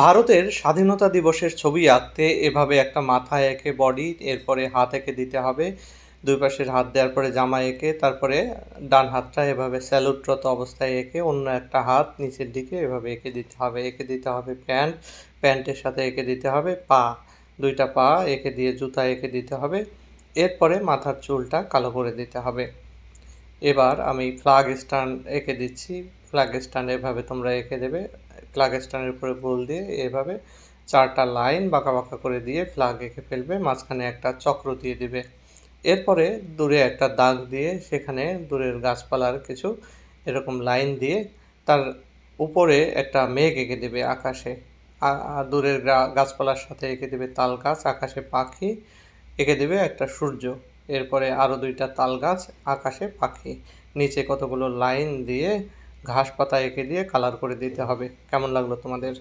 ভারতের স্বাধীনতা দিবসের ছবি আঁকতে এভাবে একটা মাথা এঁকে বডি এরপরে হাত এঁকে দিতে হবে, দুই পাশের হাত দেওয়ার পরে জামা এঁকে, তারপরে ডান হাতটা এভাবে স্যালুটরত অবস্থায় এঁকে, অন্য একটা হাত নিচের দিকে এভাবে এঁকে দিতে হবে, এঁকে দিতে হবে প্যান্ট প্যান্টের সাথে এঁকে দিতে হবে পা, দুইটা পা এঁকে দিয়ে জুতা এঁকে দিতে হবে, এরপরে মাথার চুলটা কালো করে দিতে হবে। এবার আমি ফ্ল্যাগ স্ট্যান্ড এঁকে দিচ্ছি ফ্ল্যাগ স্ট্যান্ড এভাবে তোমরা এঁকে দেবে ফ্ল্যাগ স্ট্যান্ডের উপরে গোল দিয়ে এভাবে চারটা লাইন বাঁকা বাঁকা করে দিয়ে ফ্লাগ এঁকে ফেলবে, মাঝখানে একটা চক্র দিয়ে দিবে। এরপরে দূরে একটা দাগ দিয়ে সেখানে দূরের গাছপালার কিছু এরকম লাইন দিয়ে তার উপরে একটা মেঘ এঁকে দেবে আকাশে। দূরের গাছপালার সাথে এঁকে দেবে তাল গাছ, আকাশে পাখি এঁকে দেবে একটা সূর্য। এরপরে আরও দুইটা তাল গাছ, আকাশে পাখি। নিচে কতগুলো লাইন দিয়ে ঘাস পাতা এঁকে দিয়ে কালার করে দিতে হবে। কেমন লাগল তোমাদের?